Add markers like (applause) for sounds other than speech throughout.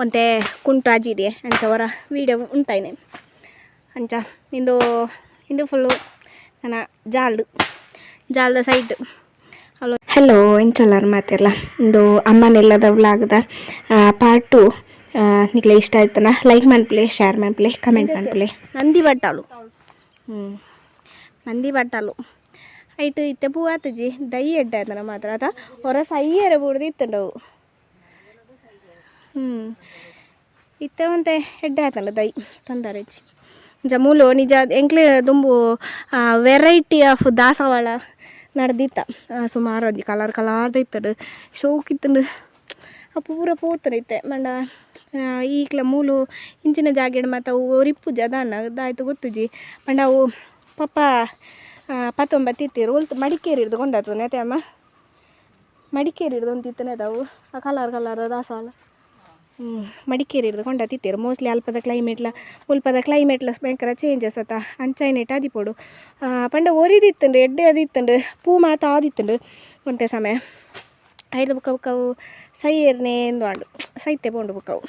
ಒಂತೆ ಕುಂಟಾಜಿ ಇದೆ ಅಂಚ ಅವರ ವೀಡಿಯೋ ಉಂಟಾಯ್ನೆ. ಅಂಚ ಇಂದು ಇಂದು ಫುಲ್ಲು ನನ್ನ ಜಾಲ್ಡು ಜಾಲ್ದ ಸೈಟ್ ಹಲೋ ಹಲೋ ಎಂಚಲ್ಲಾರ ಮಾತೆಲ್ಲ ಇಂದು ಅಮ್ಮನೆಲ್ಲದ ವ್ಲಾಗ್ದ ಪಾರ್ಟ್ ಟು ನಿಕ್ಲೆ ಇಷ್ಟ ಆಯ್ತನ? ಲೈಕ್ ಮನ್ಪ್ಲೆ ಶೇರ್ ಮನ್ಪ್ಲೆ ಕಮೆಂಟ್ ಮನ್ಪ್ಲೆ ನಂದಿ ಬಟ್ಟಲು ಹ್ಞೂ ನಂದಿ ಬಟ್ಟಲು ಐಟ್ ಇತ್ತೆ ಪೂ ಆತಜಿ ದೈ ಎಡ್ಡ ಆಯ್ತನ ಮಾತ್ರ. ಅದ ಹೊರ ಸೈಯರ ಬೂಡ್ದು ಇತ್ತಂಡವು ಇತ್ತೆ ಒಂತೆ ಎಡ್ಡೆ ಆತಲ್ಲ ದೈ ತೊಂದರೆಚ್ಚಿ ಜಮೂಲು ನಿಜ, ಎಂಕ್ಲೆ ದುಂಬು ವೆರೈಟಿ ಆಫ್ ದಾಸವಾಳ ನಡೆದಿತ್ತ. ಸುಮಾರು ಒಂಜಿ ಕಲರ್ ಕಲರ್ದ ಇತ್ತಡು ಶೋಕ್ ಇತ್ತಂಡು ಆ ಪೂರ ಪೋತನೈತೆ ಮಂಡ ಈಕ್ಲ ಮೂಲು ಇಂಚಿನ ಜಾಗೆಡ್ ಮತ್ತು ಅವು ಒರಿಪ್ಪು ಜದಾನ ದಾಯ್ತು ಗೊತ್ತುಜಿ ಮಂಡ ಅವು ಪಪ್ಪ ಪತ್ತೊಂಬತ್ತು ಇತ್ತಿರು ಒಲ್ತು ಮಡಿಕೇರಿ ಹಿಡ್ದು ಕೊಂಡಾತು ನೆತೆ ಅಮ್ಮ. ಮಡಿಕೇರಿ ಹಿಡ್ದು ಆ, ಕಲರ್ ಕಲರ್ ದಾಸವಾಳ. ಮಡಿಕೇರಿ ಹಿಡ್ದು ಕೊಂಡ ಮೋಸ್ಟ್ಲಿ ಅಲ್ಪದ ಕ್ಲೈಮೇಟ್ಲ ಉಲ್ಪದ ಕ್ಲೈಮೇಟ್ಲ ಭಯಂಕರ ಚೇಂಜಸ್ ಅತ್ತ. ಅಂಚೈನೇಟ್ ಆದಿಪೋಡು ಪಂಡ. ಒರಿದಿತ್ತಂಡು, ಎಡ್ಡೆ ಅದಿತ್ತಂಡು, ಪೂ ಮಾತ ಆದಿತ್ತುಂಡು ಒಂತೆ ಸಮಯ. ಐದು ಬುಕ್ಕ ಬುಕ್ಕವು, ಸೈಯರ್ನೇ ಎಂದು ಆಡು. ಸೈತೆ ಬೋಂಡು ಬುಕ್ಕವು.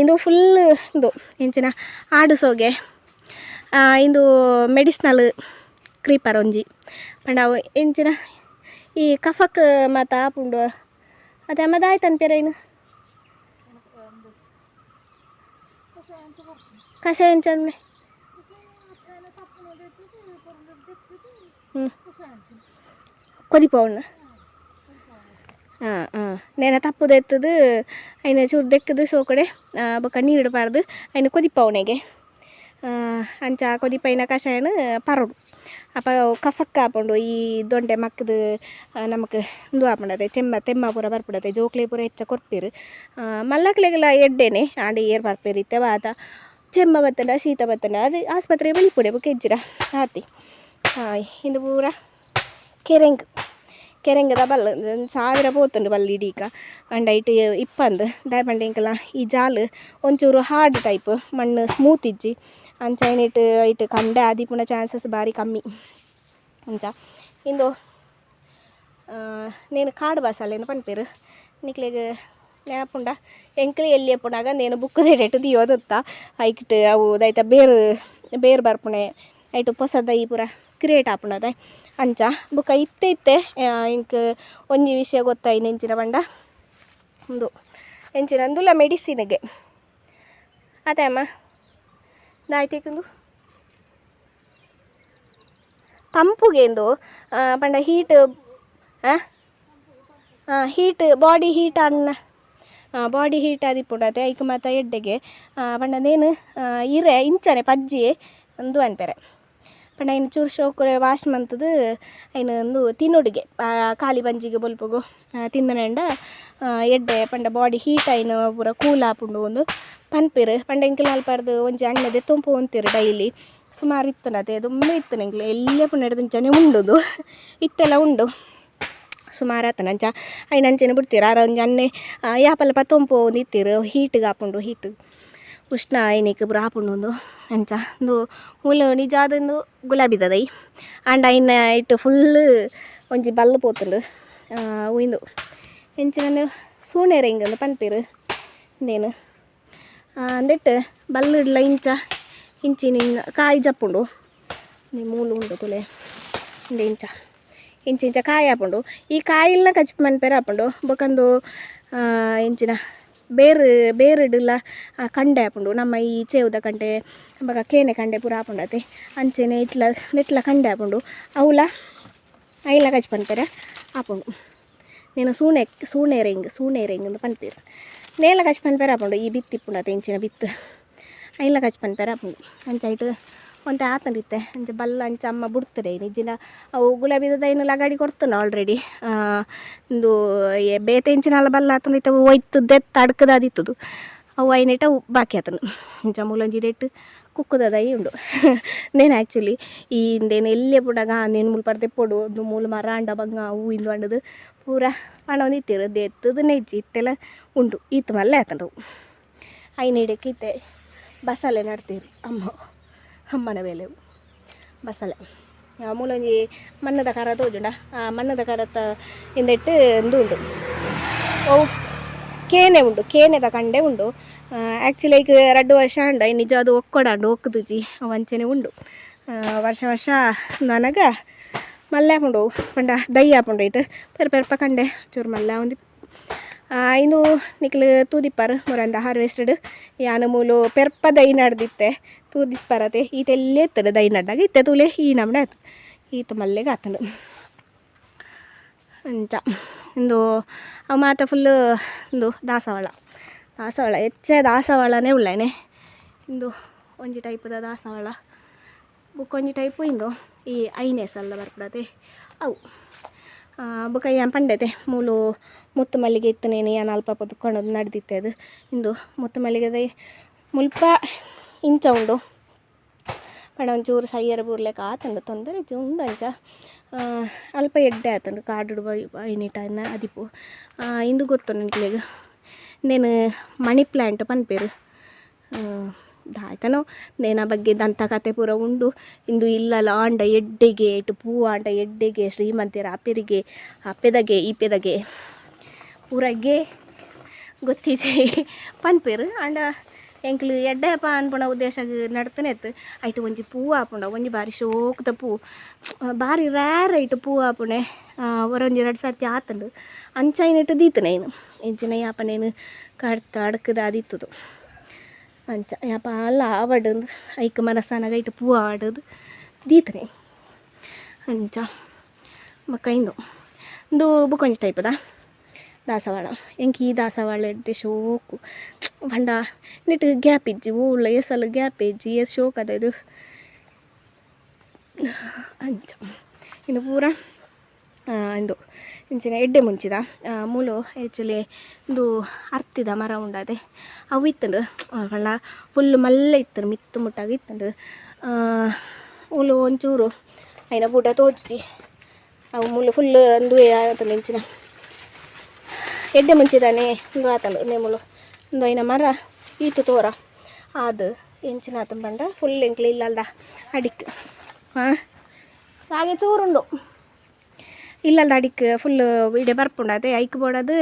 ಇಂದು ಫುಲ್ ಇದು ಎಂಚಿನ ಆಡು ಸೋಗೆ. ಇಂದು ಮೆಡಿಸ್ನಲ್ ಕ್ರೀಪರ್ ಒಂಜಿ. ಪಂಡ ಎಂಚಿನ ಈ ಕಫಕ್ ಮಾತ ಆಪುಂಡು. ಅದೇ ಮದ ಆಯ್ತು ಅನ್ಪೇರ ಇನ್ನು? ಕಷಾಯ ಎಂಚಂದ್ರೆ ಹ್ಞೂ ಕೊದಿಪವಣ್ಣ ಹಾಂ ಹಾಂ ನೇನ ತಪ್ಪುದು ಎತ್ತದು ಐನ ಚೂರು ದೆಕ್ಕದು ಸೋ ಕಡೆ ಬೊಕ್ಕ ನೀರು ಇಡಬಾರ್ದು ಐನ ಕೊದಿಪವಣೆಗೆ ಅಂಚ ಕೊದಿಪೈನ ಕಷಾಯನ ಪರೋಡು ಅಪ್ಪ ಕಫಕ್ಕ ಹಾಕೊಂಡು ಈ ದೊಂಡೆ ಮಕ್ಕದು ನಮಕ್ ಇಂದು ಹಾಪುಂಡತೆ ತೆಮ್ಮ ತೆಮ್ಮ ಪೂರ ಬರ್ಪುಡತೆ ಜೋಕ್ಲೆ ಪೂರ ಹೆಚ್ಚ ಕೊರ್ಪೇರು ಮಲ್ಲಕ್ಲೆಗೆಲ್ಲ ಎಡ್ಡೆನೆ ಆಡಿ ಏರ್ ಬರ್ಪೇರು ಇತ್ತೆ ವಾತ ಚೆಮ್ಮ ಬತ್ತನ ಶೀತ ಬತ್ತನ ಅದು ಆಸ್ಪತ್ರೆ ಬಳಿ ಪುಡೆ ಕೆಜ್ಜಿರ ಆತಿ ಹಾಯ್ ಇದು ಪೂರ ಕೆರೆಂಗ್ ಕೆರೆಂಗದ ಬಲ್ಲ ಸಾವಿರ ಪೋತುಂಡು ಬಲ್ಲ ಇಡೀಕ ಅಂಡ ಇಟ್ಟು ಇಪ್ಪಂದು ದಾಯಪಂಡೆ ಇಂಕಲ ಈ ಜಾಲು ಒಂಚೂರು ಹಾರ್ಡ್ ಟೈಪ್ ಮಣ್ಣು ಸ್ಮೂತ್ ಇಜ್ಜಿ ಅಂಚೈನಿಟ್ಟು ಇಟ್ಟು ಕಂಡೆ ಆದಿಪುನ ಚಾನ್ಸಸ್ ಬಾರಿ ಕಮ್ಮಿ ಅಂಚ ಇಂದು ನೇನು ಕಾಡು ಬಸಾಲೆನ ಪನ್ಪೇರು ನಿಕ್ಲೆಗೆ ஞாபகம்டா ಎಂಕ್ಲಿ ಎಲ್ಲಿ ಪುಣಾಗ ನೇನು ಬುಕ್ಕದ ಎಟುದು ಯೋದತ್ತ ಐಕಿಟ್ಟು ಅವು ದೈತ ಬೇರು ಬೇರು ಬರ್ಪುಣೆ. ಐಟು ಹೊಸದ ಈ ಪೂರ ಕ್ರಿಯೇಟ್ ಆಪುಣದ ಅಂಚ ಬುಕ್ಕ ಇತ್ತೆ ಇತ್ತೆ ಇಂಕ್ ಒಂಜಿ ವಿಷಯ ಗೊತ್ತಾಯಿ ನೆಂಚಿನ ಬಂಡ ಒಂದು ಎಂಚಿನ ಅಂದುಲ್ಲ ಮೆಡಿಸಿನ್ಗೆ. ಅದೇ ಅಮ್ಮ ನಾಯ್ತೇಕಂದು ತಂಪುಗೆಂದು ಪಂಡ ಹೀಟ್ ಹಾಂ ಹೀಟ್ ಬಾಡಿ ಹೀಟ್ ಅನ್ನ. ಬಾಡಿ ಹೀಟ್ ಆದಿಪ್ಪುಂಡತೆ ಐಕ್ ಮಾತ ಎಡ್ಡೆಗೆ. ಆ, ಪಂಡ ನೇನು ಆ, ಇರೆ ಇಂಚನೆ ಪಜ್ಜಿ ಒಂದು ಅನ್ಪೆರೆ. ಪಂಡ ಇನ್ನು ಚೂರು ಶೋಕುರೆ ವಾಶ್ ಮಂತದು ಐನು ಒಂದು ತಿನ್ನುಡುಗೆ. ಖಾಲಿ ಬಂಜಿಗೆ ಬಲ್ಪಗು ತಿಂದನೆಂಡ ಎಡ್ಡೆ ಪಂಡ ಬಾಡಿ ಹೀಟ್ ಆಯ್ನ ಪೂರ ಕೂಲ್ ಆಪುಂಡು ಒಂದು ಪನ್ಪಿರು. ಪಂಡ ಇಂಕಲ್ ಅಲ್ಪಾರ್ದು ಒಂಜಿ ಅಂಗಡಿ ತುಂಪು ಹೊಂತಿರು ಡೈಲಿ. ಸುಮಾರು ಇತ್ತನತೆ ಅದು ಇತ್ತು ನಂಗೆ ಎಲ್ಲೇ ಪುಣ್ಯ ಇಂಚನೆ ಉಂಡುದು. ಇತ್ತೆಲ್ಲ ಉಂಡು. ಸುಮಾರು ಆತನ ಅಂಚ. ಐನ ಅಂಚೆನೆ ಬಿಡ್ತೀರ? ಆರ ಒಂಜಿ ಅನ್ನೆ ಆ, ಯಾಪಲ್ಲ ಪತ್ತೊಂಪು ಒಂದು ಇತ್ತೀರು ಹೀಟಿಗೆ ಹಾಪುಂಡು ಹೀಟ್. ಉಷ್ಣ ಐನಿಕ್ ಬುರ ಹಾಪುಂಡು ಅಂಚ. ಒಂದು ಮೂಲ ನಿಜಾದೊಂದು ಗುಲಾಬಿದದೈ ಆಂಡ ಐನ ಇಟ್ಟು ಫುಲ್ ಒಂಜಿ ಬಲ್ಲು ಪೋತುಂಡು ಉಯ್ದು. ಎಂಚಿನ ಸೂಣೆರೆ ಹಿಂಗಂದು ಪನ್ಪೇರು ಇಂದೇನು. ಅಂದಿಟ್ಟು ಬಲ್ಲು ಇಡ್ಲ ಇಂಚ ಇಂಚಿನ ಕಾಯಿ ಜಪ್ಪುಂಡು. ಮೂಲು ಉಂಡು ತುಲೆ ಇಂಡೆ ಇಂಚ. ಇಂಚ ಇಂಚ ಕಾಯಿ ಹಾಪುಂಡು ಈ ಕಾಯಿಲ್ನ ಕಚ್ಚಿ ಮನ್ಪೇರ ಹಾಪುಂಡು ಬೊಕಂದು ಆ, ಇಂಚಿನ ಬೇರು ಬೇರಿಡಲ್ಲ ಕಂಡೆ ಹಾಪುಂಡು ನಮ್ಮ ಈ ಚೇವುದ ಕಂಡೆ ಬೊಕ ಕೇನೆ ಕಂಡೆ ಪೂರ ಹಾಪುಂಡತೆ ಅಂಚೆನೆ ಇಟ್ಲ ನೆಟ್ಲ ಕಂಡೆ ಹಾಪುಂಡು ಅವುಲ ಐಲ ಕಚ್ಚಿ ಪನ್ಪೇರ ಹಾಪುಂಡು నేను సూనె సూనె రింగ్ సూనె రింగ్ ಅಂತ ಪನ್ಪೇರು ನೇಲ ಕಚ್ ಪನ್ಪೇರ ಹಾಪುಂಡು ಈ ಬಿತ್ತು ಇಪ್ಪುಂಡು ಇಂಚಿನ ಬಿತ್ತು ಐಲ ಕಚ್ ಪನ್ಪೇರ ಹಾಪುಂಡು ಅಂಚ ಇಟ್ಟು ಒಂತ ಆತಂಡಿತ್ತೆ ಅಂಚ ಬಲ್ಲ ಅಂಚ ಅಮ್ಮ ಬಿಡ್ತಾರೆ. ನಿಜಿನ ಅವು ಗುಲಾಬಿದ ಏನು ಲಗಾಡಿ ಕೊಡ್ತಾನ ಆಲ್ರೆಡಿ ಏ, ಬೇತೆ ಇಂಚಿನಲ್ಲ ಬಲ್ಲ ಆತಂಡಿತ್ತೆ ಒಯ್ತು ದೆತ್ತ ತಡ್ಕದಾದಿತ್ತದು ಅವು ಐನೆಟ ಬಾಕಿ ಆತನು. ಇಂಚ ಮೂಲಂಜಿ ರೇಟ್ ಕುಕ್ಕುದದೈ ಉಂಡು. (laughs) ನೇನು ಆ್ಯಕ್ಚುಲಿ ಈ ಇಂದೇನು ಎಲ್ಲೇ ಬಿಡಾಗ ನೇನು ಮುಲ್ ಪಡ್ದೆ ಪೊಡು, ಒಂದು ಮೂಲ ಮರ, ಅಂಡ ಬಂಗ ಹೂ ಇಂದು ಅಂಡದು ಪೂರ ಹಣವನ್ನು ಇತ್ತಿರು ದೆತ್ತದು ನೆಜ್ಜಿ ಇತ್ತೆಲ್ಲ ಉಂಡು. ಈತ ಮಲ್ಲೆ ಆತಂಡವು. ಐನಿಡಕ್ಕೆ ಇತ್ತೆ. ಬಸ್ಸಲ್ಲೇ ನಡ್ತೀರಿ ಅಮ್ಮ. ಅಮ್ಮನ ಬೇಲೆ ಬಸಳೆ ಆ, ಮೂಲೊಂಜಿ ಮಣ್ಣದ ಕರ ತೋಜುಂಡ ಆ ಮಣ್ಣದ ಕರತ್ತ ಇಂದೆಟ್ಟು ಇಂದು ಉಂಡು ಅವು ಕೇನೆ ಉಂಡು ಕೇನೆದ ಕಂಡೆ ಉಂಡು ಆ್ಯಕ್ಚುಲಿ ಈಗ ಎರಡು ವರ್ಷ ಅಂಡ ನಿಜ ಅದು ಒಕ್ಕೊಡಂಡು ಒಕ್ಕುದುಜಿ ವಂಚನೆ ಉಂಡು ಆ, ವರ್ಷ ವರ್ಷ ನನಗ ಮಲ್ಲೆ ಹಾಪುಂಡು ಪಂಡ ದೈ ಹಾಪುಂಡು ಇಟ್ಟು ಪೆರ ಪೆರ್ಪ ಕಂಡೆ ಚೂರು ಮಲ್ಲೆ ಒಂದು ಇನ್ನು ನಿಕ್ಲು ತೂದಿಪ್ಪರ್ ಮುರಂದ ಹಾರ್ವೆಸ್ಟೆಡ್ ಯಾನ ಮೂಲು ಪೆರ್ಪ ದೈ ನಡ್ದಿತ್ತೆ. ತೂದಿಪ್ಪರತೆ ಈತೆಲ್ಲೇ ಎತ್ತದ ದೈ ನಡ್ದಾಗ ಇತ್ತೆ ತೂಲೆ ಈ ನಮ್ನೆ ಆಯ್ತು ಈತ ಮಲ್ಲೆಗೆ ಆತನು. ಅಂಚ. ಇಂದು ಅವ ಮಾತ ಫುಲ್ಲು ಇಂದು ದಾಸವಾಳ. ದಾಸವಾಳ ಹೆಚ್ಚೆ ದಾಸವಾಳನೇ ಉಳ್ಳೇನೆ. ಇಂದು ಒಂಜಿ ಟೈಪದ ದಾಸವಾಳ. ಬುಕ್ ಒಂಜಿ ಟೈಪು ಇಂದು ಈ ಐನೆಸ್ ಎಲ್ಲ ಬರ್ಪಡತೆ. ಅವು. ಬುಕ್ಕ ಏನು ಪಂಡತೆ. ಮೂಲು ಮುತ್ತು ಮಲ್ಲಿಗೆ ಇತ್ತು ನೇನು ಏನು ಅಲ್ಪ ಪೊತ್ಕೊಂಡು ನಡೆದಿತ್ತೆ ಅದು. ಇಂದು ಮುತ್ತು ಮಲ್ಲಿಗೆದ ಮುಲ್ಪ ಇಂಚ ಉಂಡು. ಪಂಡ ಒಂಚೂರು ಸೈಯರ ಬುರ್ಲೆಕ್ಕ ಆತಂಡು, ತೊಂದರೆ ಉಂಡು ಅಂಚ. ಅಲ್ಪ ಎಡ್ಡೆ ಆತಂಡು ಕಾಡು ಬೈನಿಟ ಅದಿಪು. ಇಂದು ಗೊತ್ತು ನನಗೆ ನೇನು ಮಣಿ ಪ್ಲ್ಯಾಂಟ್ ಪನ್ಪೇರು. ದಾಯ್ತನೋ ನೇನ ಬಗ್ಗೆ ದಂತ ಕತೆ ಪೂರ ಉಂಡು. ಇಂದು ಇಲ್ಲಲ ಆಂಡ ಎಡ್ಡೆಗೆ ಇಟ್ಟು ಪೂ ಆಂಡ ಎಡ್ಡೆಗೆ ಶ್ರೀಮಂತರ ಅಪ್ಪೆರಿಗೆ, ಅಪ್ಪೆದಗೆ ಈಪೆದಗೆ ಪೂರಗೆ ಗೊತ್ತಿದೆ. ಪನ್ಪೇರು ಆಂಡ ಎಂಕ್ಲು ಎಡ್ಡೆ ಪನ್ಪುನ ಉದ್ದೇಶ ನಡ್ತಾನೆ ಇತ್ತು. ಐಟು ಒಂಜಿ ಪೂ ಆಪುಂಡ ಒಂಜಿ ಬಾರಿ ಶೋಕದ ಪೂ. ಬಾರಿ ರ್ಯಾರ್ ಐಟು ಪೂ ಆಪುಣೆ. ಒಂಜಿ ಎರಡು ಸರ್ತಿ ಆತಂಡು. ಅಂಚಾಯಿನಿಟ್ಟು ದೀತು ನೇನು. ಎಂಚಿನ ಯಾಪನೇನು ಕಡ್ತ ಅಡ್ಕದ ಅದಿತ್ತದು. ಅಂಚ ಯಾಪ ಅಲ್ಲ, ಆವಡದು, ಐಕ್ ಮನಸ್ಸಾನಾಗ ಇಟ್ಟು ಪೂ ಆಡೋದು, ದೀತನೆ. ಅಂಚ ಬೊಕ್ಕ ಇಂದು ಇಂದು ಟೈಪದ? ದಾಸವಾಳ. ಎಂಕಿ ಈ ದಾಸವಾಳ ಎಡ್ಡೆ ಶೋಕು. ಬಂಡ ನಿಟ್ಟು ಗ್ಯಾಪ್ ಇಜ್ಜಿ ಊಳ ಎಸಲು ಗ್ಯಾಪ್ ಇಜ್ಜಿ, ಎಸ್ ಶೋಕ್ ಅದ ಇದು. ಅಂಚ, ಇನ್ನು ಪೂರ ಇಂದು. ಇಂಚಿನ ಎಡ್ಡೆ ಮುಂಚಿದ ಮೂಲು ಆ್ಯಕ್ಚುಲಿ ಒಂದು ಅರ್ತಿದ ಮರ ಉಂಡದೆ, ಅವು ಇತ್ತಂಡು ಪಂಡ ಫುಲ್ ಮಲ್ಲ ಇತ್ತಂಡು ಮಿತ್ತು ಮುಟ್ಟಾಗಿ ಇತ್ತಂಡು ಮೂಲು ಒಂಚೂರು ಅಯ್ಯ ಬೂಟ ತೋಚಿ ಅವು ಮೂಲು ಫುಲ್ ಅಂದು ಆತಂಡು ಇಂಚಿನ. ಎಡ್ಡೆ ಮುಂಚಿದಾನೆ ಒಂದು ಆತಂಡು ಒಂದೇ ಮೂಲು ಇಂದು ಅಯ್ಯ ಮರ ಈತು ತೋರ. ಅದು ಇಂಚಿನ ಆತಂಬಂಡ ಫುಲ್ ಎಂಕ್ಲಿ ಇಲ್ಲಲ್ದ ಅಡಿಕ್ ಹಾಂ ಹಾಗೆ ಚೂರುಂಡು. ಇಲ್ಲಲ್ದ ಅಡಿಕ್ ಫುಲ್ ಇಡೆ ಬರ್ಪುಂಡು ಅದೇ ಐಕ್ ಬೋಡದು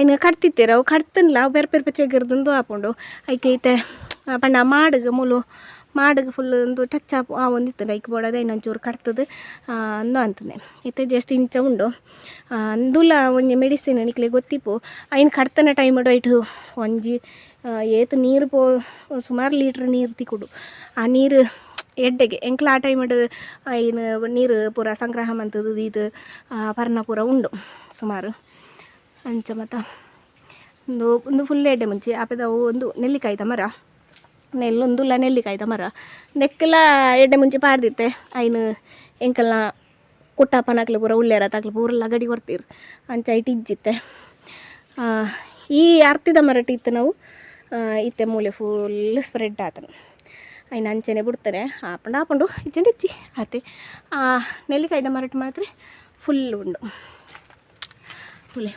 ಐನ ಕಟ್ತಿತ್ತೀರ ಅವು ಕಟ್ತನ್ಲ, ಅವು ಬೇರೆ ಬೇರೆ ಪೆಚ್ಚಗಿರ್ದಂದು ಆಪುಂಡು. ಐಕೆ ಐತೆ ಬಣ್ಣ ಮಾಡಗ ಮುಲು, ಮಾಡಗ ಫುಲ್ ಒಂದು ಟಚ್ ಆಪ್ ಆ ಒಂದಿತ್ತು ಐಕ್ ಬೋಡದು ಇನ್ನೊಂಚೂರು ಕಟ್ತದು. ಅಂದು ಅಂತಂದೆ ಇತ್ತೆ ಜಸ್ಟ್ ಇಂಚ ಉಂಡು. ಅಂದುಲ ಒಂಜಿ ಮೆಡಿಸಿನ್ ನಿಕ್ಲೆ ಗೊತ್ತಿಪ್ಪು. ಐನ್ ಕಡ್ತನ ಟೈಮ್ ಇಟ್ಟು ಒಂಜಿ ಏತು ನೀರು ಪೋ ಸುಮಾರು ಲೀಟ್ರ್ ನೀರು ತಿಕ್ಕುಡು ಆ ನೀರು ಎಡ್ಡೆಗೆ, ಎಂಕ್ಲ ಆ ಟೈಮ್ ಏನು, ನೀರು ಪೂರ ಸಂಗ್ರಹ ಮಂತದ್ದು ಇದು ಪರ್ನ ಪೂರ ಉಂಡು, ಸುಮಾರು. ಅಂಚ ಮತ್ತು ಒಂದು ಒಂದು ಫುಲ್ ಎಡ್ಡೆ ಮುಂಚೆ ಆಪೆದವು ಒಂದು ನೆಲ್ಲಿಕಾಯ್ದ ಮರ. ನೆಲ್ಲೊಂದುಲ್ಲ ನೆಲ್ಲಿಕಾಯಿ ಮರ. ನೆಕ್ಕೆಲ್ಲ ಎಡ್ಡೆ ಮುಂಚೆ ಪಾರ್ದಿತ್ತೆ ಐನು ಎಂಕಲ್ನ ಕುಟ್ಟಪ್ಪನಕ್ಲು ಪೂರ ಉಳ್ಳೇರ ತಕ್ಲು ಪೂರ ಲಗಡಿ ಕೊಡ್ತೀರಿ. ಅಂಚ ಐಟ್ ಇಜ್ಜಿತ್ತೆ. ಈ ಅರ್ತಿದ ಮರಟಿ ಇತ್ತು ನಾವು. ಇತ್ತೆ ಮೂಲೆ ಫುಲ್ ಸ್ಪ್ರೆಡ್ ಆತನು. ಅಂಚೆನೆ ಬಿಡ್ತಾನೆ ಹಾಪಂಡು ಹಾಪಂಡು, ಇಜ್ಜಂಡು ಇಚ್ಚಿ ಆತಿ ನೆಲ್ಲಿಕಾಯ್ದ ಮರಟ್ ಮಾತ್ರ ಫುಲ್ ಉಂಡು. ಫುಲ್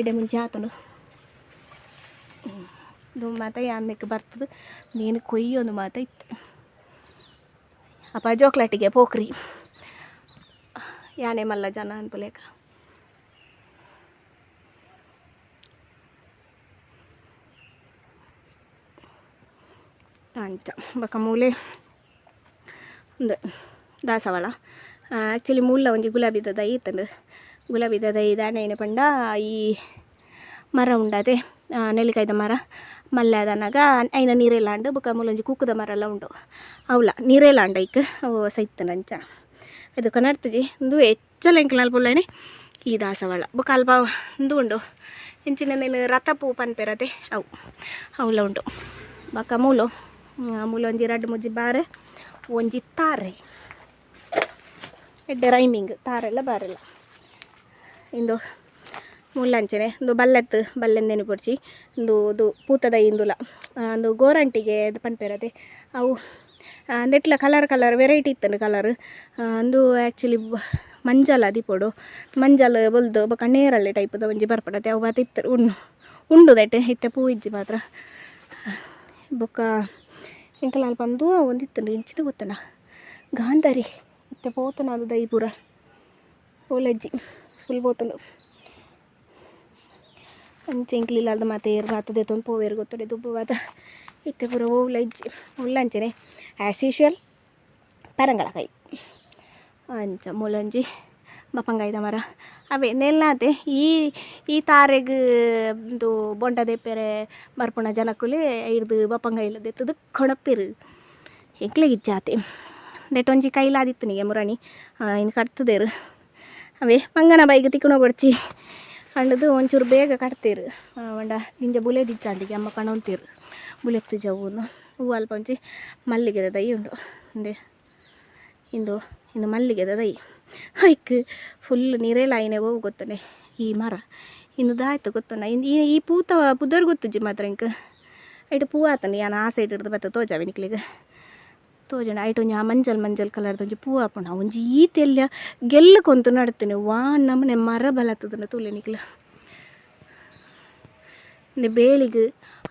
ಎಡೆ ಮುಂಚೆ ಆತನು ಇದು ಮಾತ ಯಾನ್ನಕ್ಕೆ ಬರ್ತದೆ. ನೀನು ಕೊಯ್ಯೊಂದು ಮಾತ ಇತ್ತು. ಅಪ್ಪ ಜೋಕ್ಲಾಟಿಗೆ ಪೋಕ್ರಿ ಯಾನೆ ಮಲ್ಲ ಜನ ಅನ್ಪಲೇಕ. ಅಂಚ ಬೊಕ ಮೂಲೆ ಒಂದು ದಾಸವಾಳ. ಆ್ಯಕ್ಚುಲಿ ಮೂಲ ಒಂಜಿ ಗುಲಾಬಿದ ದೈ ಇತ್ತಂಡು ಗುಲಾಬಿದ ದೈ ದಾಣೆನ ಪಂಡ, ಈ ಮರ ಉಂಡದೆ ನೆಲ್ಲಿಕಾಯ್ದ ಮರ ಮಲ್ಲದನಗ ಅದನ್ನಾಗ ಐನ ನೀರೆಲಾಂಡು ಬೊಕ ಮೂಲೊಂಜಿ ಕುಕ್ಕುದ ಮರ ಎಲ್ಲ ಉಂಡು. ಅವಲ ನೀರೆಲಾಂಡ ಇಕ್ ಅವು ಸೈತ್ತನ ಅಂಚ ಇದಕ್ಕೆ ನಡ್ತಜಿ ಒಂದು ಹೆಚ್ಚಲ ಎಂಕಲಾಲ್ ಈ ದಾಸವಾಳ. ಬೊಕ ಅಲ್ಪ ಒಂದು ಉಂಡು. ಇಂಚಿನ ನೀನು ರಥ ಪೂ ಪನ್ಪೆರತೆ, ಅವು. ಅವಲ ಉಂಡು. ಬೊಕ ಮೂಲು ಆ, ಮೂಲು ಒಂಜಿ ರಡ್ಡು ಮುಜ್ಜಿ ಬಾರೆ ಒಂಜಿ ತಾರೆ ಎಡ್ಡೆ ರೈಮಿಂಗ್ ತಾರೆಲ್ಲ ಬಾರೆಲ್ಲ ಇಂದು ಮುಲ್ಲಂಚನೆ ಒಂದು ಬಲ್ಲೆತ್ ಬಲ್ಲೆಂದೇನು ಪೊಡ್ಚಿ ಒಂದು ಇದು ಪೂತದ ಇಂದುಲ ಒಂದು ಗೋರಂಟಿಗೆ ಅದು ಪನ್ಪೇರದೆ ಅವು ನೆಟ್ಲ ಕಲರ್ ಕಲರ್ ವೆರೈಟಿ ಇತ್ತಂಡು ಕಲರ್ ಅಂದು ಆ್ಯಕ್ಚುಲಿ ಮಂಜಲ ದೀಪೋಡು ಮಂಜಲ್ ಬೊಲ್ದು ಬೊಕ ನೇರಳೆ ಟೈಪದ ಒಂಜಿ ಬರ್ಪಡತೆ ಅವು ಮಾತ ಇತ್ತು ಉಣ್ಣು ಉಂಡು ದಟ್ಟೆ ಇತ್ತೆ ಪೂ ಇಜ್ಜಿ ಮಾತ್ರ ಬೊಕ್ಕ ಎಂಕಲಾಲ್ ಬಂದು ಒಂದಿತ್ತು ಇಂಚಿನ ಗೊತ್ತನ ಗಾಂಧಾರಿ ಇತ್ತೆ ಪೋತನ ಅದು ದೈಪುರ ಓಲಜ್ಜಿ ಫುಲ್ ಪೋತುಂಡು ಅಂಚೆ ಇಂಕ್ಲಿಲ್ಲ ಅದು ಮತ್ತೆ ಏರು ಮಾತದೆ ತೊಂದು ಪೋವೇರು ಗೊತ್ತದೆ ದುಬ್ಬು ಮಾತ ಇತ್ತೆ ಪೂರ ಓವ್ಲ ಇಜ್ಜಿ ಉಳ್ಳ ಅಂಚೆನೆ ಆ್ಯಸ್ ಯೂಶ್ವಲ್ ಪರಂಗಳ ಕೈ ಅಂಚ ಮೂಲೊಂಜಿ ಬಪ್ಪಂಗಾಯ್ದ ಮರ. ಅವೇ, ನೆಲ್ಲಾತೆ, ಈ ಈ ತಾರೆಗ್ ಇದು ಬೊಂಡ ಪೆರೆ ಬರ್ಪುಣ ಇಡ್ದು ಬಪ್ಪಂಗಾಯಿಲ ದೆತ್ತದು ಕೊಣಪ್ಪೆರು ಎಂಕ್ಲೆಗ್ ಇಜ್ಜಾತೆ. ಕೈಲಾದಿತ್ತು ನಿಗೆ ಮುರಾಣಿ. ಇನ್ನು ಕಟ್ತದೇರು. ಅವೇ, ಮಂಗನ ಬೈಗ್ ತಿಕ್ಕುನ ಬಡ್ಚಿ. ಕಂಡದು ಒಂಚೂರು ಬೇಗ ಕಟ್ತೀರು. ಒಂಡ ನಿಂಜ ಬುಲೆ ದಿಚ್ಚಾಂಡಿಗೆ ಅಮ್ಮ ಕಣೊಂತೀರು. ಬುಲೆತ್ತು ಜವೂನು ಹೂ ಅಲ್ಪ ಒಂಚಿ ಮಲ್ಲಿಗೆದ ದೈ ಉಂಡು. ಹಿಂದೆ ಇಂದು ಇಂದು ಮಲ್ಲಿಗೆದ ದೈ. ಹೈಕ್ ಫುಲ್ ನೀರೇ ಲೈನೇ ಹೋಗಿ ಗೊತ್ತನೆ ಈ ಮರ ಇನ್ನು ದಾಯ್ತು ಗೊತ್ತನ ಇನ್ನು ಈ ಈ ಪೂತ, ಪುದರ್ ಗೊತ್ತುಜ್ಜಿ ಮಾತ್ರ ಇಂಕ ಐಟು ಪೂ ಆತನ ಯಾನು ಆ ಸೈಡ್ ಹಿಡ್ದು ಬತ್ತ ತೋಜಾವೆ ನಿಕ್ಲಿಗೆ. ತೋಜಣ, ಐಟು ಒಂಜಿ ಆ ಮಂಜಲ್ ಮಂಜಲ್ ಕಲರ್ದ ಒಂಜಿ ಪೂ ಆಪುಂಡು ಒಂಜಿ ಈತೆಲ್ಲ ಗೆಲ್ಲಕೊಂತು ನಡ್ತೇನೆ ವಾ ನಮ್ಮನೆ ಮರ ಬಲತ್ತದನ್ನ ತುಲೆ ನಿಕ್ಲ. ಬೇಳಿಗೆ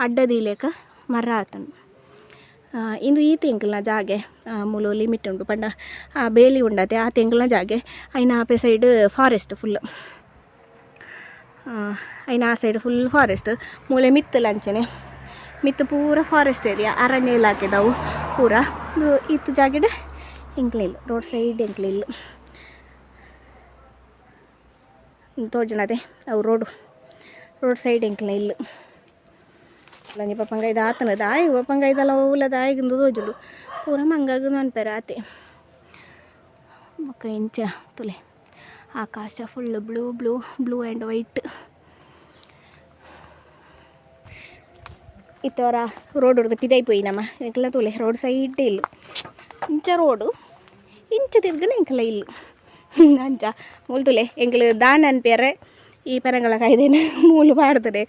ಅಡ್ಡದಿಲೇಕ ಮರ ಆತನು ಇಂದು ಈ ತೆಂಕಲ್ನ ಜಾಗೆ ಮುಲು ಲಿಮಿಟ್ ಉಂಟು. ಪಂಡ, ಆ, ಬೇಲಿ ಉಂಡತೆ, ಆ ತೆಂಕಲ್ನ ಜಾಗೆ ಐನ ಆಪೆ ಸೈಡ್ ಫಾರೆಸ್ಟ್ ಫುಲ್ ಐನ ಆ ಸೈಡ್ ಫುಲ್ ಫಾರೆಸ್ಟ್ ಮೂಲೆ ಮಿತ್ತು ಅಂಚೆನೆ. ಮಿತ್ತು ಪೂರ ಫಾರೆಸ್ಟ್ ಏರಿಯಾ ಅರಣ್ಯ ಇಲಾಖೆದವು ಪೂರ. ಇತ್ತು ಜಾಗೆಡ್ ಎಂಕ್ಲಿಲ್ಲ ರೋಡ್ ಸೈಡ್ ಎಂಕ್ಲಿಲ್ಲ ತೋಜಣದೆ ಅವು ರೋಡು ರೋಡ್ ಸೈಡ್ ಎಂಕ್ಲ ಲಂಜಿ ಪಪ್ಪಂಗ ಇದು ಆತನ ದಾಯಿ, ಪಪ್ಪಂಗ ಇದೆಲ್ಲ ಹೋಗ್ಲ ದಾಯಿಗಿಂದು ತೋಜುಡು ಪೂರ ಮಂಗಾಗ ಅನ್ಪೇರ ಆತೆ. ಮಕ್ಕ ಇಂಚ ತುಲೆ. ಆಕಾಶ full blue blue blue and white ಇತ್ತವರ road ಹೊಡೆದು ಪಿದೈ ಪೋಯಿ ನಮ್ಮ. ಎಂಕಲ ತುಲೆ ರೋಡ್ ಸೈಡ್ ಇಲ್ಲ. ಇಂಚ ರೋಡ್ ಇಂಚ ತಿರ್ಗನ ಎಂಕಲ ಇಲ್ಲ. ಅಂಚ ಮೂಲ್ತುಲೆ ಎಂಕಲ ದಾನ್ ಈ ಪರಂಗಳ ಕಾಯ್ದೇನೆ (laughs) ಮೂಲು ಮಾಡ್ತಾರೆ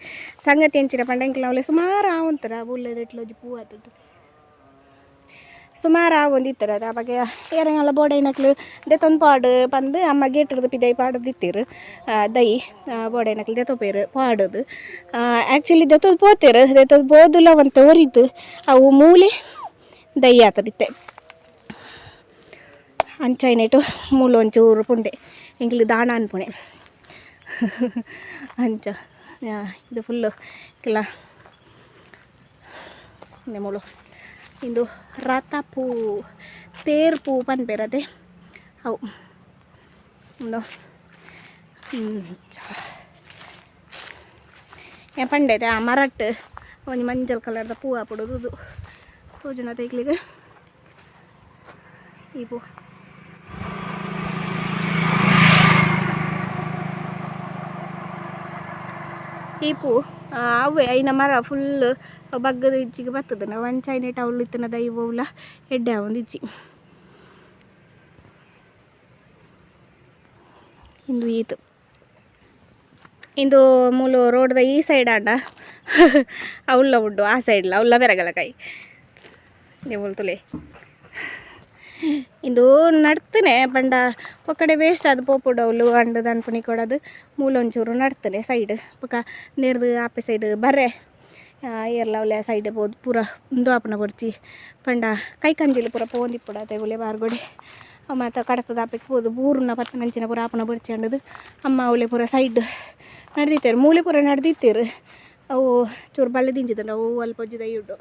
ಸಂಗತಿ ಎಂಚಿನ ಪಂಡ ಎಂಕಲ ಅವಳೆ ಸುಮಾರು ಆವಂತರ ಬುಲ್ಲೆ ಎಟ್ಲೋಜಿ ಪೂ ಆತದ್ದು. ಸುಮಾರು ಆವೊಂದಿತ್ತರ ಅದ ಬಗ್ಗೆ ಏರಂಗಲ್ಲ ಬೋಡೈನಕ್ಲು ದೆತ್ತೊಂದು ಪಾಡು ಬಂದು ಅಮ್ಮ ಗೇಟ್ರದು ಪಿದೈ ಪಾಡದಿತ್ತಿರು ದೈ ಬೋಡೈನಕ್ಲು ದೆತ್ತೊಪೇರು ಪಾಡೋದು. ಆ್ಯಕ್ಚುಲಿ ದೆತ್ತೊಂದು ಪೋತೇರು ದೆತ್ತೊಂದು ಬೋದುಲ್ಲ ಒಂದು ಒರಿತು. ಅವು ಮೂಲೆ ದೈ ಆತದಿತ್ತೆ. ಅಂಚೈನೇಟು ಮೂಲ ಒಂಚೂರು ಪುಂಡೆ ಎಂಕ್ಲು ದಾಣ ಅನ್ಪುಣೆ (laughs) ಅಂಚ. ಇದು ಫುಲ್ಲು ಇಲ್ಲ ಮೂಲು ಇಂದು ರಥ ಪೂ ತೇರ್ ಪೂ ಪನ್ಬೇರದೆ ಅವು ಒಂದು ಏ ಪಂಡೈತೆ ಆ ಮರಟ್ ಒಂದು ಮಂಜಲ್ ಕಲರ್ದ ಪೂ ಪುಡುದು ತೋಜನ ತೆಗ್ಲಿಗೆ. ಈ ಪೂ ಈ ಪೂ ಆ, ಅವೇ ಐನ ಮರ ಫುಲ್ ಬಗ್ಗದ ಇಜ್ಜಿಗೆ ಬರ್ತದೆ. ನಾವು ಅಂಚೈನೆ ಅವಳು ಇತ್ತನ ದೈವವುಲ ಎಡ್ಡೆ ಒಂದು ಇಜ್ಜಿ. ಇಂದು ಈತು ಇಂದು ಮೂಲು ರೋಡ್ದ ಈ ಸೈಡ್ ಆಂಡ. (laughs) ಅವಳ ಉಂಡು ಆ ಸೈಡ್ಲ ಬೆರಗಲ ಕೈ. ನೀವು ತುಲೆ. ಇಂದು ನಡ್ತನೆ ಪಂಡ ಒಕ್ಕಡೆ ವೇಸ್ಟ್ ಅದು ಪೋಪುಡ ಅವಳು ಅಂಡು ದನ್ಪುನಿ ಕೊಡೋದು ಮೂಲೊಂಚೂರು ನಡ್ತನೆ ಸೈಡ್ ಪಕ್ಕ ನೆರ್ದು ಆಪೆ ಸೈಡ್ ಬರ್ರೆ ಏರ್ಲ ಅವಳೆ ಸೈಡ್ ಬೋದು ಪೂರ ಒಂದು ಆಪನ ಬರ್ಚಿ ಪಂಡ ಕೈ ಕಂಜಿಲು ಪೂರ ಪೋಂದಿ ಪುಡ ತೆಗುಲೆ ಬಾರ್ಗೊಡೆ. ಮತ್ತು ಮಾತ ಕಡತದ ಆಪೆಗೆ ಹೋದು ಬೂರನ್ನ ಪತ್ತ ಮಂಚಿನ ಪೂರ ಆಪನ ಬರ್ಚಿ ಅಂಡದು. ಅಮ್ಮ ಅವಳೆ ಪೂರ ಸೈಡ್ ನಡೆದಿತ್ತೇರು, ಮೂಲೆ ಪೂರ ನಡೆದಿತ್ತೇರು. ಅವು ಚೂರು ಬಳ್ಳಿ ದಿಂಜಿದ ಅವು ಅಲ್ಪ ಇಡ್ಡು.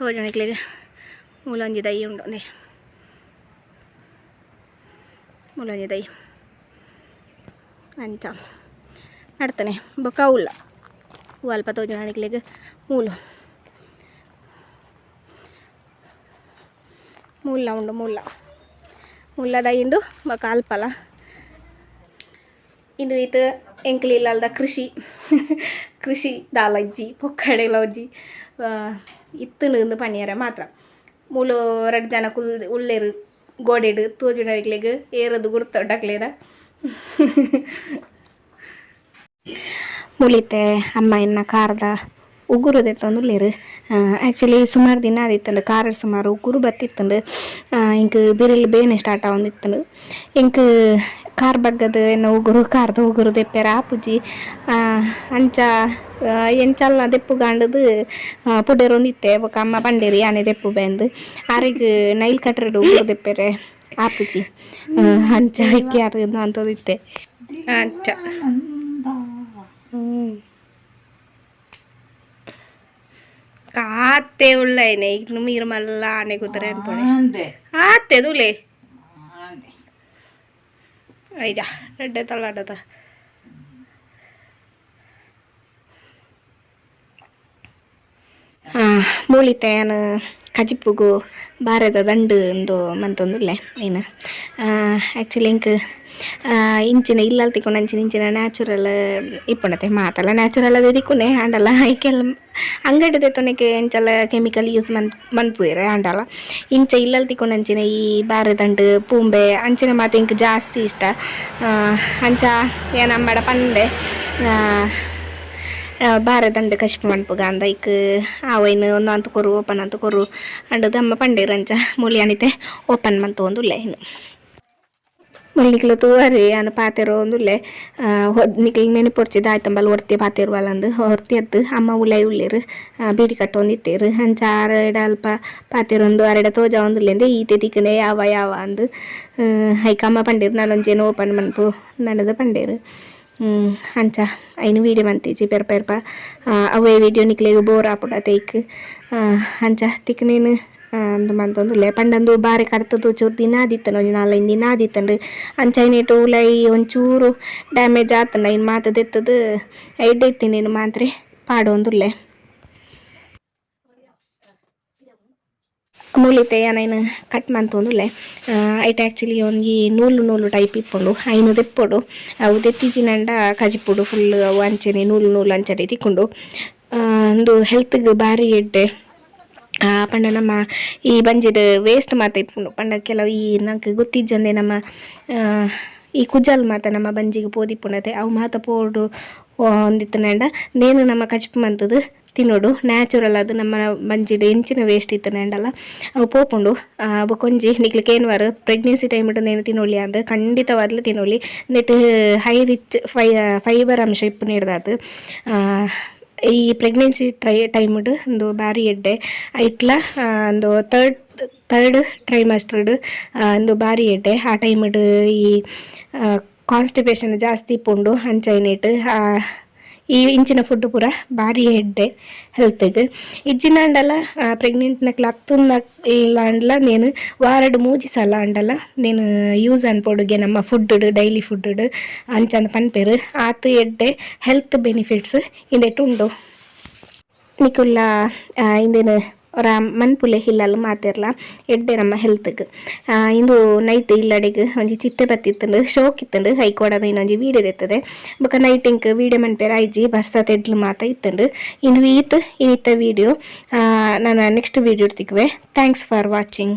ತೋಜಣಿಕ್ಲಿಗೆ ಮೂಲೊಂಜಿ ದೈ ಉಂಡು ಅಂದೆ ಮೂಲೊಂಜಿ ದೈ ಅಂಚ ನಡ್ತಾನೆ ಬೊಕ್ಕ ಉಲ್ಲ ಹೂ ಅಲ್ಪ ತೋಜಣಿಕ್ಲಿಗೆ ಮೂಲು ಮುಲ್ಲ ಉಂಡು ಮುಲ್ಲ ಮುಲ್ಲ ದೈ ಉಂಡು ಬೊಕ್ಕ ಅಲ್ಪಲ ಇಂದು ಇದು ಎಂಕ್ಲಿಲ್ಲದ ಕೃಷಿ ಕೃಷಿ ದಾಲಜ್ಜಿ ಪೊಕ್ಕಡೆಲ ಒಜ್ಜಿ ಇತ್ತುಂಡು ಪಣಿಯರ ಮಾತ್ರ ಮೂಲು ಎರಡು ಜನ ಕುಲ್ ಉಳ್ಳೇರು ಗೋಡೆಡು ತೋಜುಡಕ್ಲೆಗ್ ಏರದು ಗುರ್ತೊಡ್ಡಕ್ಲೇನ ಮುಳಿತೆ ಅಮ್ಮ ಇನ್ನ ಕಾರದ ಉಗುರು ತೆತ್ತೊಂದು ಉಳ್ಳೇರು. ಆ್ಯಕ್ಚುಲಿ ಸುಮಾರು ದಿನ ಆದಿತ್ತಂಡು ಕಾರ ಸುಮಾರು ಉಗುರು ಬತ್ತಿತ್ತಂಡು ಇಂಕ್ ಬಿರಿಲ್ ಬೇನೆ ಸ್ಟಾರ್ಟ್ ಆವೊಂದಿತ್ತಂಡು ಇಂಕ್ ಕಾರ್ ಬಗ್ಗದ ಏನು ಉಗುರು ಕಾರ್ದ ಉಗುರು ದೆಪ್ಪೆರ ಆ, ಅಂಚ ಎಂಚಲ್ನ ದೆಪ್ಪು ಗಾಂಡದು ಪುಡೇರೊಂದು ಇತ್ತೆ ಬೊಕ ಅಮ್ಮ ಪಂಡೇರಿ ಆನೆ ದೆಪ್ಪು ಬೆಂದು ಆರಿಗೆ ನೈಲ್ ಕಟ್ಟರಡು ದೆಪ್ಪೆರೆ ಆಪುಜಿ ಅಂಚ ಅಕ್ಕಿ ಯಾರು ಅಂತದಿತ್ತೆ ಅಂಚ ಆತ್ತೆ ಉಳ್ಳೈನೆ ಈಗ ನೀರು ಮಲ್ಲ ಆನೆ ಕೂತಾರೆ ಅನ್ಕೊಂಡೆ ಆತ್ತೆ ದುಲೆ ಐದಾ ರೆಡ್ಡೆ ತಳ್ಳಾಡದ ಮೂಲಿತೆಯನ ಕಜಿಪುಗು ಬಾರದ ದಂಡು ಒಂದು ಮಂತೊಂದುಲ್ಲೆ ಏನು ಆ್ಯಕ್ಚುಲಿ ಇಂಕ್ ಇಂಚಿನ ಇಲ್ಲಲ್ ತಿಕ್ಕೊಂಡು ಅಂಚಿನ ಇಂಚಿನ ನ್ಯಾಚುರಲ್ ಇಪ್ಪುಂಡತೆ. ಮಾತಲ್ಲ ನ್ಯಾಚುರಲ್ ಅದೇ ತಿಕ್ಕುನೆ ಆಂಡಲ್ಲ ಐಕೆಲ್ಲ ಅಂಗಡಿ ತೆತ್ತೊನೆಗೆ ಎಂಚಲ್ಲ ಕೆಮಿಕಲ್ ಯೂಸ್ ಮನ್ ಮನ್ಪುಯರೆ ಆಂಡಲ್ಲ ಇಂಚ ಇಲ್ಲಲ್ ತಿಕ್ಕೊಂಡು ಅಂಚಿನ ಈ ಬಾರದಂಡು ಪೂಂಬೆ, ಅಂಚಿನ ಮಾತು ಇಂಕ್ ಜಾಸ್ತಿ ಇಷ್ಟ. ಅಂಚ ಏನಮ್ಮಡ ಪಂಡೆ ಆ, ಬಾರದಂಡ ಕಶ್ಪ ಮನ್ಪುಗ ಅಂದ ಐಕ್ ಆವೈನ್ ಒಂದು ಅಂತ ಕೊರು ಓಪನ್ ಅಂತ ಕೊರು ಅಂಡದ ಅಮ್ಮ ಪಂಡೇರಂಚ ಮೂಲಿ ಅಣಿತೆ ಓಪನ್ ಮಂತ ಒಂದುಲ್ಲೆ ಇನ್ನು ಮುಳ್ಳಿಕ್ಲ ತೂವರಿ ಅನ್ನ ಪಾತೆರೋ ಒಂದುಲ್ಲೆ ನಿಕ್ಲಿ ನೆನಪೊಡ್ಚಿದ ಆಯ್ತಂಬಲ್ ಒರ್ತಿ ಪಾತಿರುವಲ್ಲ ಅಂದು ಹೊರ್ತಿ ಎದ್ದು ಅಮ್ಮ ಉಳ್ಳೈ ಉಳ್ಳಿರು ಬೀಡಿ ಕಟ್ಟೊಂದಿತ್ತೇರು ಅಂಚ ಅರಡ ಅಲ್ಪ ಪಾತಿರೊಂದು ಅರಡ ತೋಜ ಒಂದುಲ್ಲೆಂದೆ ಈತೆ ತಿಕ್ಕನೆ ಯಾವ ಯಾವ ಅಂದು ಐಕ ಅಮ್ಮ ಪಂಡೇರು ನಾನೊಂಜೇನು ಓಪನ್ ಮನ್ಪು ನನದ ಪಂಡೇರು ಹ್ಮ್, ಅಂಚ ಐನು ವೀಡಿಯೋ ಮಂತಿಜಿ ಪೆರ್ಪ ಪೆರ್ಪ ಆ, ಅವೇ ವೀಡಿಯೋ ನಿಕ್ಲೆಗ್ ಬೋರ್ ಆಪುಡ ತೈಕ್ ಆ, ಅಂಚ ತಿಕ್ ನೀನು ಅಂದು ಮಂತೊಂದುಲ್ಲೆ ಪಂಡಂದು ಬಾರಿ ಕಡ್ತದು ಚೂರು ದಿನ ಆದಿತ್ತನ ಒಂಜಿ ನಾಲೈದು ದಿನ ಆದಿತ್ತಂಡು ಅಂಚ ಐನೇಟು ಉಲೈ ಒಂಚೂರು ಡ್ಯಾಮೇಜ್ ಆತಂಡ ಇನ್ನು ಮಾತದೆತ್ತದು ಐಡ್ ಐತಿ ನೀನು ಮಾತ್ರೆ ಪಾಡೊಂದುಲ್ಲೆ ಮೂಲಿತೆ ಏನೈನು ಕಟ್ ಮಂತೊಂದುಲ್ಲೆ ಐಟ್ ಆ್ಯಕ್ಚುಲಿ ಒಂಜಿ ನೂಲು ನೂಲು ಟೈಪ್ ಇಪ್ಪುಂಡು ಐನು ದೆಪ್ಪೊಡು. ಅವು ದೆತ್ತಿಜಿನಂಡ ಕಜಿಪುಡು ಫುಲ್ ಅವು ಅಂಚನೆ, ನೂಲು ನೂಲು ಅಂಚನೆ ತಿಕ್ಕೊಂಡು. ಒಂದು ಹೆಲ್ತ್ಗೆ ಭಾರಿ ಎಡ್ಡೆ. ಪಂಡ ನಮ್ಮ ಈ ಬಂಜಿದ ವೇಸ್ಟ್ ಮಾತ ಇಪ್ಪುಂಡು ಪಂಡ ಕೆಲವು ಈ ನಂಗೆ ಗೊತ್ತಿಜ್ಜಂದೆ ನಮ್ಮ ಈ ಕುಜಲ್ ಮಾತ ನಮ್ಮ ಬಂಜಿಗೆ ಪೋದಿಪ್ಪುಂಡತೆ. ಅವು ಮಾತ ಪೋಡು ಒಂದಿತ್ತನಂಡ ನೇನು ನಮ್ಮ ಕಜಿಪ್ಪು ಮಂತದು ತಿನ್ನೋಡು ನ್ಯಾಚುರಲ್ ಅದು ನಮ್ಮ ಮಂಜಿಡ್ ಎಂಚಿನ ವೇಸ್ಟ್ ಇತ್ತನಂಡಲ್ಲ ಅವು ಪೋಪುಂಡು ಅವು ಕೊಂಜಿ ನಿಕ್ಲಿಕ್ಕೆ ಏನು ವಾರ ಪ್ರೆಗ್ನೆನ್ಸಿ ಟೈಮ್ ಇಟ್ಟು ನೇನು ತಿನ್ನೋಲಿ ಅಂದ್ರೆ ಖಂಡಿತವಾದ್ಲು ತಿನ್ನೋಲಿ. ನೆಟ್ ಹೈ ರಿಚ್ ಫೈ ಫೈಬರ್ ಅಂಶ ಇಪ್ಪು ನೀಡ್ದಾತು. ಈ ಪ್ರೆಗ್ನೆನ್ಸಿ ಟ್ರೈ ಟೈಮ್ ಒಂದು ಬಾರಿ ಎಡ್ಡೆ ಐಟ್ಲ ಒಂದು ತರ್ಡ್ ತರ್ಡ್ ಟ್ರೈಮಾಸ್ಟರ್ಡ್ ಒಂದು ಬಾರಿ ಎಡ್ಡೆ. ಆ ಟೈಮ್ ಈ ಕಾನ್ಸ್ಟಿಪೇಷನ್ ಜಾಸ್ತಿ ಇಪ್ಪುಂಡು ಅಂಚೈನೇಟ್ ಈ ಇಂಚಿನ ಫುಡ್ ಪೂರ ಭಾರಿ ಹೆಡ್ಡೆ ಹೆಲ್ತ್ಗೆ ಇಜ್ಜಿನ ಅಂಡಲ್ಲ ನಕ್ಲ ಲತ್ತುನ್ನಾಗ್ಲಾಂಡ್ಲ ನೀನು ವಾರಡು ಮೂಜಿ ಸಲ ಅಂಡಲ್ಲ ನೀನು ಯೂಸ್ ಅನ್ಪೊಡುಗೆ ನಮ್ಮ ಫುಡ್ ಡೈಲಿ ಫುಡ್ ಅಂಚಂದ ಪನ್ಪೇರು. ಆತು ಎಡ್ಡೆ ಹೆಲ್ತ್ ಬೆನಿಫಿಟ್ಸ್ ಇಂದೆಟ್ಟು ಉಂಡು ನಿಕುಲ್ಲ ಇಂದಿನ ಅವರ ಮನ್ಪುಲೆ ಹಿಲ್ಲಲ್ಲ ಮಾತಿರ್ಲ ಎಡ್ಡೆ ನಮ್ಮ ಹೆಲ್ತ್ಗೆ. ಇಂದು ನೈಟ್ ಇಲ್ಲಡೆಗೆ ಒಂಜಿ ಚಿಟ್ಟೆ ಬತ್ತಿತ್ತಂಡು ಶೋಕ್ ಇತ್ತಂಡು ಹೈಕೋಡದ ಇನ್ನೊಂಜಿ ವೀಡಿಯೋ ದೆತ್ತದೆ. ಬೊಕ ನೈಟ್ ಇಂಕ್ ವೀಡಿಯೋ ಮನ್ಪೇರ ಐಜಿ ಬರ್ಸ ತೆಡ್ಲು ಮಾತ ಇತ್ತಂಡು ಇನ್ನು ಈತ್ ಇನ್ನಿತ್ತ ವೀಡಿಯೋ ನಾನು next video ಇಡ್ತಿಕ್ವೆ. Thanks for watching.